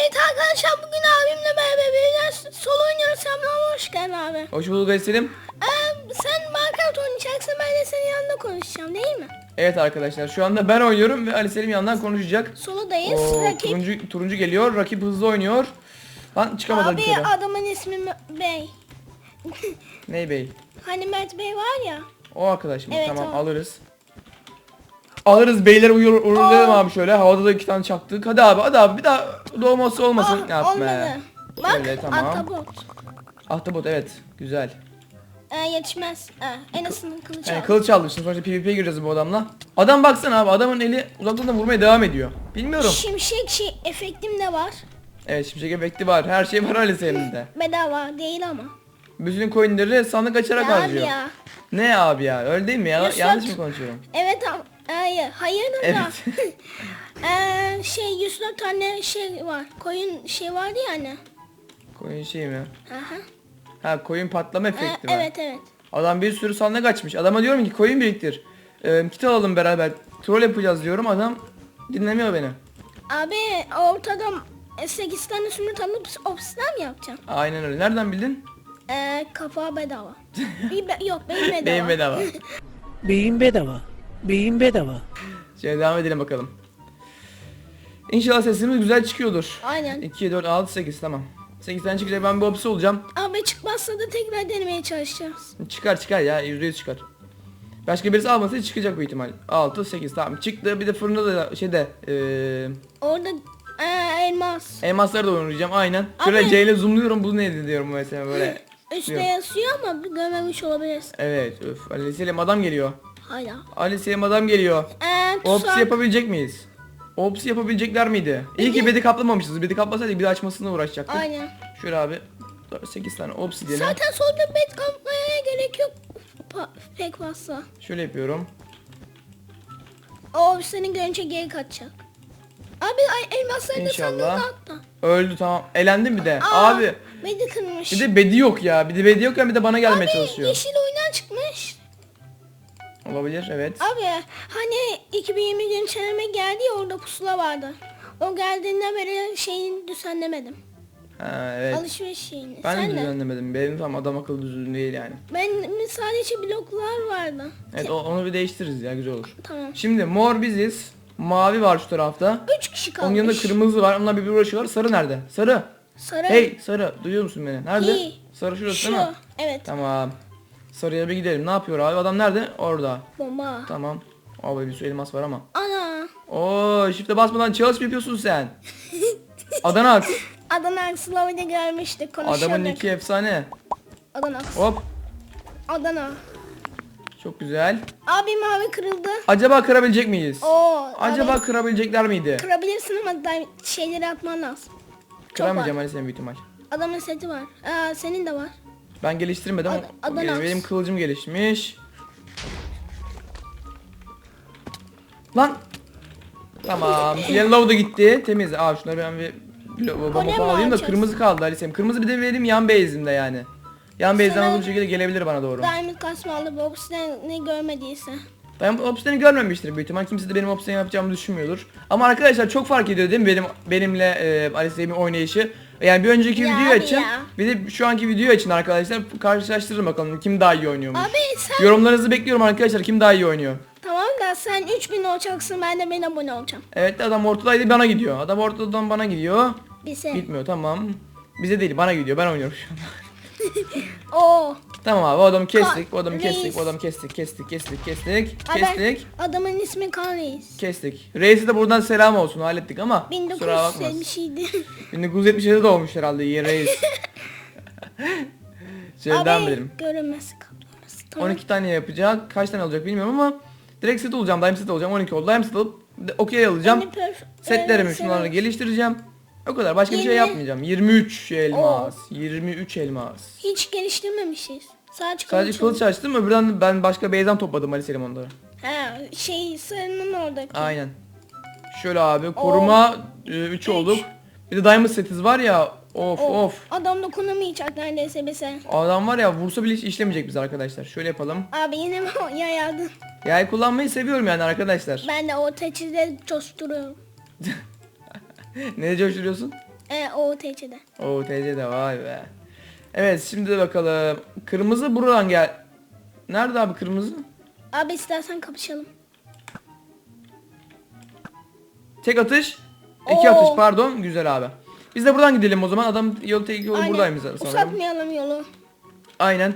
Evet arkadaşlar bugün abimle beraber biraz solo oynuyoruz. Sen bana hoş geldin abi. Hoş bulduk Selim. Ee, sen Minecraft oynayacaksın ben de senin yanında konuşacağım değil mi? Evet arkadaşlar şu anda ben oynuyorum ve Ali Selim yandan konuşacak. Solodayız. Oo, Rakip. turuncu, turuncu geliyor. Rakip hızlı oynuyor. Lan çıkamadı Abi kere. adamın ismi M- Bey. Ney bey? Hani Mert Bey var ya. O arkadaş mı? Evet, tamam o. alırız. Alırız beyler uyur, uğurlayalım Aa. abi şöyle. Havada da iki tane çaktık. Hadi abi hadi abi bir daha doğması olmasın. Ah, Yapma. olmadı. Bak Şöyle, tamam. ahtapot. Ahtapot evet. Güzel. Ee, yetişmez. Ee, en azından kılıç Yani al. kılıç aldık şimdi sonuçta PvP'ye gireceğiz bu adamla. Adam baksana abi adamın eli uzaktan vurmaya devam ediyor. Bilmiyorum. Şimşek şey efektim de var. Evet şimşek efekti var. Her şey var Ali Selim'de. Bedava değil ama. Bütün coinleri sandık açarak Ya abi harcıyor. ya. Ne abi ya? Öyle değil mi ya? Yusuf. Yanlış mı konuşuyorum? Evet ama hayır, hayırdır da. Evet. Ee, şey 104 tane şey var. Koyun şey vardı ya hani. Coin şey mi? Aha. Ha coin patlama Ee, efekti mi? evet evet. Adam bir sürü sandık açmış. Adama diyorum ki coin biriktir. Ee, kit alalım beraber. Troll yapacağız diyorum. Adam dinlemiyor beni. Abi ortada 8 tane sümrüt alıp obsidian mı yapacaksın? Aynen öyle. Nereden bildin? Ee, kafa bedava. Bir be- yok beyin bedava. Beyin bedava. Beyin bedava. Beyin bedava. Şöyle devam edelim bakalım. İnşallah sesimiz güzel çıkıyordur. Aynen. 2, 4, 6, 8 tamam. 8 tane çıkacak ben bir opsi olacağım. Abi çıkmazsa da tekrar denemeye çalışacağız. Çıkar çıkar ya %100 çıkar. Başka birisi almasa çıkacak bu ihtimal. 6, 8 tamam çıktı bir de fırında da şeyde eee Orada ee, elmas. elmasları da oynayacağım aynen. Şöyle Abi- C ile zoomluyorum bu neydi diyorum mesela böyle. Üstte yazıyor ama görmemiş olabilirsin. Evet öf Ali Selim adam geliyor. Hala. Ali Selim adam geliyor. Ee, tuzak. yapabilecek miyiz? Opsi yapabilecekler miydi? İyi ki bedi kaplamamışız. Bedi kaplasaydık bir de açmasına uğraşacaktık. Aynen. Şöyle abi 8 tane opsi diyelim. Zaten solda bed kapmaya gerek yok. Pa- pek fazla. Şöyle yapıyorum. O seni görünce geri kaçacak. Abi ay, elmasları da İnşallah. sandığında atla. Öldü tamam. Elendim bir de. Aa, Abi Bedi kırmış. bir de bedi yok ya. Bir de bedi yokken bir de bana gelmeye Abi çalışıyor. yeşil çıkmış. Olabilir evet. Abi hani 2020 gün çeneme geldi ya orada pusula vardı. O geldiğinden beri şeyini düzenlemedim. Ha evet. Alışveriş şeyini. Ben Sen de de. düzenlemedim. Benim tam adam akıllı düzgün değil yani. Ben sadece bloklar vardı. Evet o- onu bir değiştiririz ya güzel olur. Tamam. Şimdi mor biziz. Mavi var şu tarafta. 3 kişi kalmış. Onun yanında kırmızı var. Onlar birbirine uğraşıyorlar. Sarı nerede? Sarı. Sarı. Hey sarı. Duyuyor musun beni? Nerede? İyi. Sarı şurası Şu. değil mi? Evet. Tamam. Sarıya bir gidelim. Ne yapıyor abi? Adam nerede? Orada. Bomba. Tamam. Abi bir sürü elmas var ama. Ana. Oo, shift'e basmadan mi yapıyorsun sen? Adana Aks. Adana Aksılav'ı da görmüştük. Konuşuyorduk. Adamın iki efsane. Adana Aks. Hop. Adana. Çok güzel. Abi mavi kırıldı. Acaba kırabilecek miyiz? Oo. Acaba abi, kırabilecekler miydi? kırabilirsin ama da şeyleri atman lazım. Kıramayacağım Ali senin büyük ihtimal. Adamın seti var. Aa, senin de var. Ben geliştirmedim. Ad- ama Adana Aks. benim kılıcım gelişmiş. Lan. Tamam. Yellow da gitti. Temiz. Aa şunları ben bir bomba Golem falan alayım da kırmızı kaldı Ali senin. Kırmızı bir de vereyim yan base'imde yani. Yan base'den Sana- hızlı bir şekilde gelebilir bana doğru. Diamond kasmalı box ne, ne görmediyse. Ben bu görmemiştir büyük ihtimal. Kimse de benim opsiyon yapacağımı düşünmüyordur. Ama arkadaşlar çok fark ediyor değil mi benim benimle e, Ali Seyim'in oynayışı. Yani bir önceki Ya videoyu abi açın. ya. Bir de şu anki videoyu açın arkadaşlar. Karşılaştırın bakalım kim daha iyi oynuyormuş. Abi sen Yorumlarınızı bekliyorum arkadaşlar. Kim daha iyi oynuyor? tamam da sen 3000 olacaksın ben de 1000 abone olacağım. Evet adam ortadaydı bana gidiyor. Adam ortadan bana gidiyor. Bize. Gitmiyor tamam. Bize değil bana gidiyor. Ben oynuyorum şu an. Oo. tamam abi o adamı kestik. Bu adamı Reis. kestik. Bu adamı kestik. Kestik kestik kestik. Kestik. adamın ismi Kan Reis. Kestik. Reis'e de buradan selam olsun hallettik ama kusura bakmasın. 1970'ydi. 1977'de doğmuş herhalde iyi reis. Şöyle devam Abi edelim. görünmesi kaplaması. Tamam. 12 tane yapacak. Kaç tane olacak bilmiyorum ama direkt set olacağım. Daim set olacağım. 12 oldu. Daim set alıp de- okey alacağım. Hani Setlerimi evet. geliştireceğim. O kadar. Başka bir şey Yirmi. yapmayacağım. 23 elmas. 23 elmas. Hiç geliştirmemişiz. Sadece, Sadece kılıç açtım. Öbürden ben başka beyzden topladım Ali Selim onları. Ha, şey sarının oradaki. Aynen. Şöyle abi koruma 3 olduk. Bir de diamond setiz var ya. Of Of. of. Adam dokunamayacak neredeyse bize. Adam var ya vursa bile hiç işlemeyecek biz arkadaşlar. Şöyle yapalım. Abi yine mi yayardın? Yay kullanmayı seviyorum yani arkadaşlar. Ben de o teçhizde coşturuyorum. ne coşturuyorsun? Ve OTC'de. Oo TC de vay be. Evet şimdi de bakalım. Kırmızı buradan gel. Nerede abi kırmızı? Abi istersen kapışalım. Tek atış. İki Oo. atış pardon. Güzel abi. Biz de buradan gidelim o zaman. Adam yol tek yolu Aynen. buradaymış sanırım. Uzatmayalım yolu. Aynen.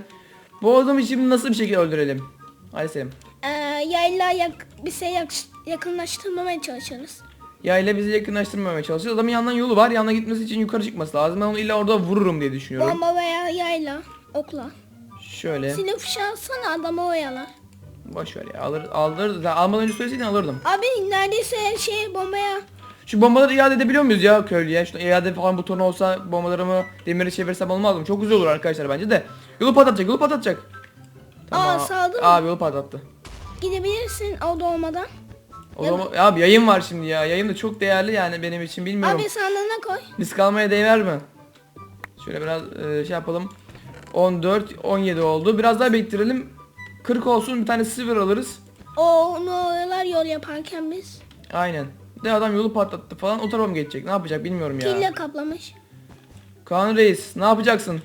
Bu adamı şimdi nasıl bir şekilde öldürelim? Hadi Selim. Ee, yayla yak, bize yak, yakınlaştırmamaya çalışırız. Yayla bizi yakınlaştırmamaya çalışıyor. Adamın yanından yolu var. Yanına gitmesi için yukarı çıkması lazım. Ben onu illa orada vururum diye düşünüyorum. Bomba veya yayla, okla. Şöyle. Silah fişeği atsana adamı oyalar. Boş ver ya. Alır, alır. Almadan önce söyleseydin alırdım. Abi neredeyse şey bombaya Şu bombaları iade edebiliyor muyuz ya köylüye? Şu iade falan butonu olsa bombalarımı demiri çevirsem olmaz mı? Çok güzel olur arkadaşlar bence de. Yolu patlatacak, yolu patlatacak. Aa, saldı mı? Abi yolu patlattı. gidebilirsin o da olmadan. O zaman abi yayın var şimdi ya. Yayın da çok değerli yani benim için bilmiyorum. Abi sandığına koy. Risk almaya değer mi? Şöyle biraz e, şey yapalım. 14, 17 oldu. Biraz daha bektirelim. 40 olsun bir tane silver alırız. O onu oyalar yol yaparken biz. Aynen. De adam yolu patlattı falan o tarafa mı geçecek? Ne yapacak bilmiyorum ya. Pille kaplamış. Kaan Reis ne yapacaksın?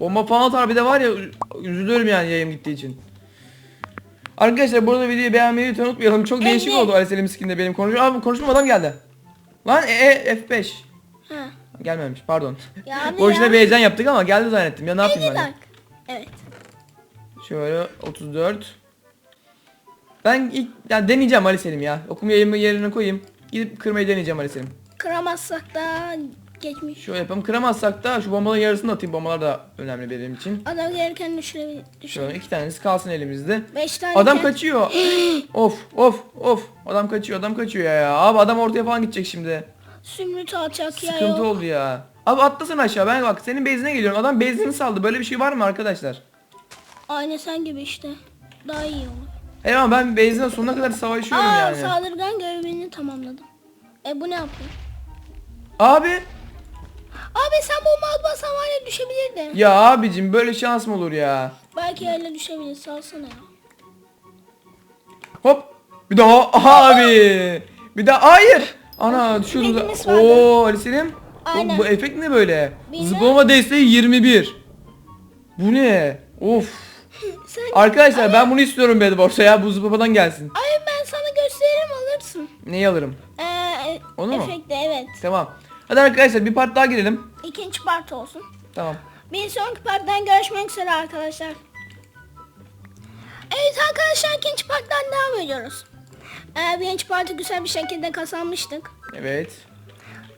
Bomba falan atar bir de var ya üzülüyorum yani yayım gittiği için. Arkadaşlar burada videoyu beğenmeyi lütfen unutmayalım. Çok değişik Evet. oldu Ali Selim skinde benim konuşmam. Abi konuşmam adam geldi. Lan e, e F5. Ha. Gelmemiş pardon. Ya abi Boşuna ya. bir heyecan yaptık ama geldi zannettim. Ya ne yapayım 50 ben? Evet. Şöyle 34. Ben ilk yani deneyeceğim Ali Selim ya. Okuma yayımı yerine koyayım. Gidip kırmayı deneyeceğim Ali Selim. Kıramazsak da geçmiş. Şöyle yapalım. Kıramazsak da şu bombaların yarısını atayım. Bombalar da önemli benim için. Adam gelirken düşürebilir. Düşür. Şöyle iki tanesi kalsın elimizde. 5 tane. Adam kel- kaçıyor. of of of. Adam kaçıyor adam kaçıyor ya, ya. Abi adam ortaya falan gidecek şimdi. Sümrüt alacak ya Sıkıntı oldu ya. Abi atlasana aşağı ben bak senin bezine geliyorum. Adam bezini saldı. Böyle bir şey var mı arkadaşlar? Aynı sen gibi işte. Daha iyi olur. Hayır ama ben bezine sonuna kadar savaşıyorum Aa yani. saldırgan görevini tamamladım. E bu ne yapıyor? Abi Abi sen bomba atmasan var ya düşebilirdi. ya abicim böyle şans mı olur ya? Belki öyle düşebilir salsana ya. Hop. Bir daha abi. Bir daha hayır. Ana düşüyordu. Bezimiz vardı. Oo Ali Selim. Bu, Aynen. bu efekt ne böyle? Bilmem. Zıplama desteği 21. Bu ne? Of. Sen Arkadaşlar ben bunu istiyorum Bedwars'a ya bu zıplamadan gelsin. Ay ben sana gösteririm alırsın. Neyi alırım? Ee, Onu mu? efekti evet. Tamam. Hadi arkadaşlar bir part daha girelim. İkinci part olsun. Tamam. Bir sonraki parttan görüşmek üzere arkadaşlar. Evet arkadaşlar ikinci parttan devam ediyoruz. Ee, birinci partı güzel bir şekilde kazanmıştık. Evet.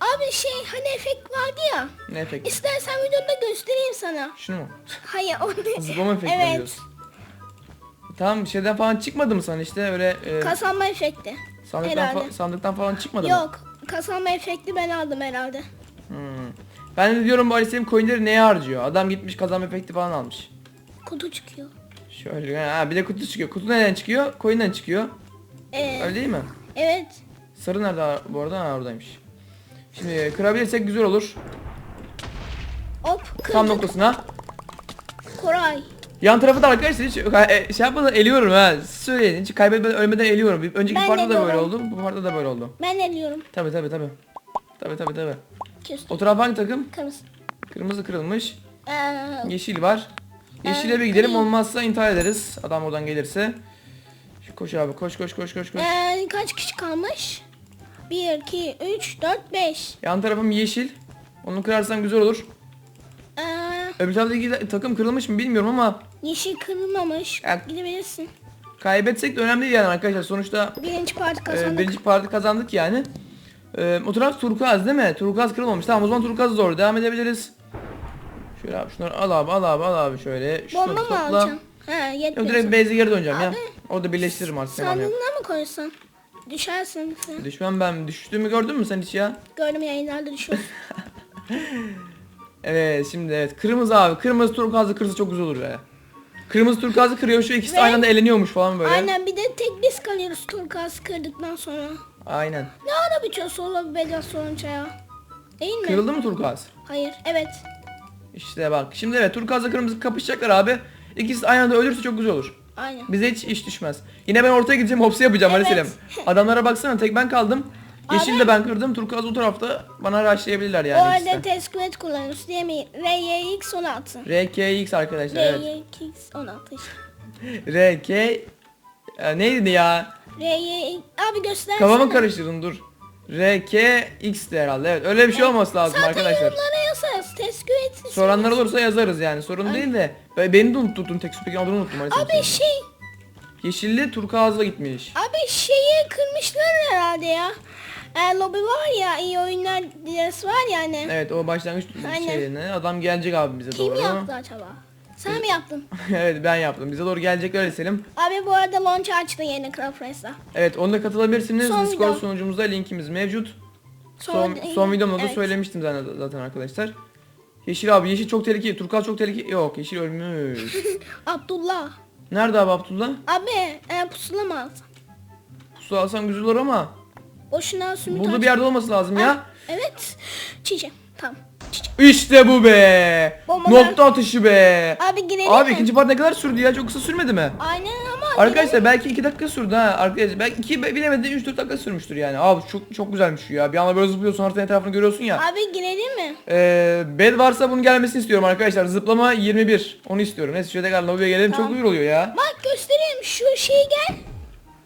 Abi şey hani efekt vardı ya. Ne efekt? İstersen videoda göstereyim sana. Şunu mu? Hayır o değil. Zıplama efekti Evet. diyorsun. Tamam şeyden falan çıkmadı mı sana işte öyle e, Kazanma efekti. sandıktan, herhalde. fa- sandıktan falan çıkmadı mı? Yok. Kazanma efekti ben aldım herhalde. Hmm. Ben de diyorum bu Ali Selim coinleri neye harcıyor? Adam gitmiş kazanma efekti falan almış. Kutu çıkıyor. Şöyle ha bir de kutu çıkıyor. Kutu neden çıkıyor? Coin'den çıkıyor. Ee, Öyle değil mi? evet. Sarı nerede bu arada? Ha oradaymış. Şimdi kırabilirsek güzel olur. Hop Tam kırdık. noktasına. Koray. Yan tarafı da arkadaşlar hiç e, şey yapmadan eliyorum ha. Söyleyin hiç kaybetmeden ölmeden eliyorum. Bir önceki Ben partta da böyle eliyorum. oldu. Bu partta da böyle oldu. Ben eliyorum. Tabi tabi tabi. Tabi tabi tabi. Küstüm. O taraf hangi takım? Kırmızı. Kırmızı kırılmış. Ee, Yeşil var. Yeşile bir gidelim olmazsa intihar ederiz. Adam oradan gelirse. Şu koş abi koş koş koş koş koş. ee, kaç kişi kalmış? 1, 2, 3, 4, 5. Yan tarafım yeşil. Onu kırarsan güzel olur. Öbür taraftaki takım kırılmış mı bilmiyorum ama yeşil kırılmamış. Ya- Gidebilirsin. kaybetsek de önemli değil yani arkadaşlar. Sonuçta Birinci parti e, kazandık. birinci parti kazandık yani. E, o taraf turkuaz değil mi? Turkuaz kırılmamış. Tamam o zaman turkuaz zor. Devam edebiliriz. Şöyle abi şunları al abi al abi al abi şöyle. Şunu Bomba mı topla. alacaksın? Ha Yok yetmiyor. direkt base'e geri döneceğim ya. Abi, Orada birleştiririm artık. yok. Sandığına mı koysan? Düşersin sen. Düşmem ben. Düştüğümü gördün mü sen hiç ya? Gördüm yayınlarda düşüyorsun. Evet şimdi evet. Kırmızı abi. Kırmızı turkuazlı kırsa çok güzel olur be. Kırmızı turkuazlı kırıyor şu ikisi de Ve- aynı anda eleniyormuş falan böyle. Aynen bir de tek biz kalıyoruz turkuaz kırdıktan sonra. Aynen. Ne ara bitiyor solo bedel sorunca ya? Değil mi? Kırıldı mı turkuaz? Hayır. Evet. İşte bak. Şimdi evet turkuazla kırmızı kapışacaklar abi. İkisi de aynı anda ölürse çok güzel olur. Aynen. Bize hiç iş düşmez. Yine ben ortaya gideceğim hopsi yapacağım Evet. Ali Selim. Adamlara baksana tek ben kaldım. Yeşil de ben kırdım. Turkuaz o tarafta bana rushlayabilirler o yani ikisi arada de. tesküvet kullanıyoruz değil mi? RYX 16. RKX arkadaşlar evet. RYX 16 işte. RK Ya neydi ya? RYX abi göstersene. Kafamı karıştırdım dur. RKX'ti herhalde evet. Öyle bir şey olması lazım Zaten arkadaşlar. yorumlara yazarız. Tesküvet. Soranlar olursa yazarız yani. Sorun değil de. Ben- Beni de unuttun. Tek süpekin adını unuttum. maalesef Abi şey Yeşilli turkuazla gitmiş. Abi şeyi kırmışlar herhalde ya. E, lobi var ya iyi oyunlar dilesi var ya hani. Evet o başlangıç Aynen. şeyine. Adam gelecek abi bize Kim doğru. yaptı acaba? Sen mi yaptın? evet ben yaptım. Bize doğru gelecek öyle Selim. Abi bu arada launch açtı yeni Craft Race'da. Evet onda katılabilirsiniz. Son Discord video. sunucumuzda linkimiz mevcut. Son, Sonra- son videomda da Evet. söylemiştim zaten, arkadaşlar. Yeşil abi yeşil çok tehlikeli. Turkuaz çok tehlikeli. Yok yeşil ölmüş. Abdullah. Nerede abi Abdullah? Abi e, pusula mı aldın? Pusu alsam güzel olur ama. Boşuna sümük aç- bir yerde olması lazım ya. Evet. Çiçek. Tamam. İşte bu be. Bombalar. Nokta atışı be. Abi girelim Abi mi? ikinci part ne kadar sürdü ya? Çok kısa sürmedi mi? Aynen ama Arkadaşlar belki 2 dakika sürdü ha arkadaşlar. Belki 2 bilemedi 3-4 dakika sürmüştür yani. Abi çok çok güzelmiş şu ya. Bir anda böyle zıplıyorsun haritanın etrafını görüyorsun ya. Abi girelim mi? Ee, bed varsa bunun gelmesini istiyorum arkadaşlar. Zıplama 21. Onu istiyorum. Neyse şöyle tekrar lobiye gelelim. Tamam. Çok uyur oluyor ya. Bak göstereyim şu şeyi gel.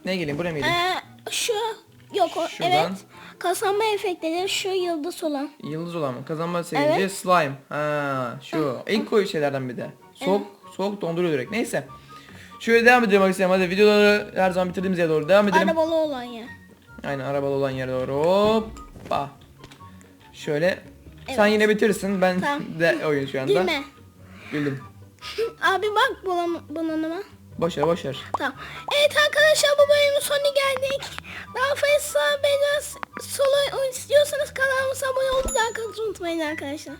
Ne geleyim buraya mı geleyim? Ee, şu yok o Şuradan. evet. Kazanma efektleri şu yıldız olan. Yıldız olan mı? Kazanma sevinci Evet. slime. Ha şu. İlk koyu şeylerden bir de. Soğuk soğuk donduruyor direkt. Neyse. Şöyle devam edelim arkadaşlar. Hadi videoları her zaman bitirdiğimiz yere doğru devam edelim. Arabalı olan ya. Aynen arabalı olan yere doğru. Hoppa. Şöyle. Sen Evet. yine bitirsin. Ben Tamam. de oyun şu anda. Gülme. Güldüm. Abi bak bulan bununla. Boşver boşver. Tamam. Evet arkadaşlar bu bölümün sonuna geldik. Daha fazla beni solo istiyorsanız kanalımıza abone olmayı unutmayın arkadaşlar.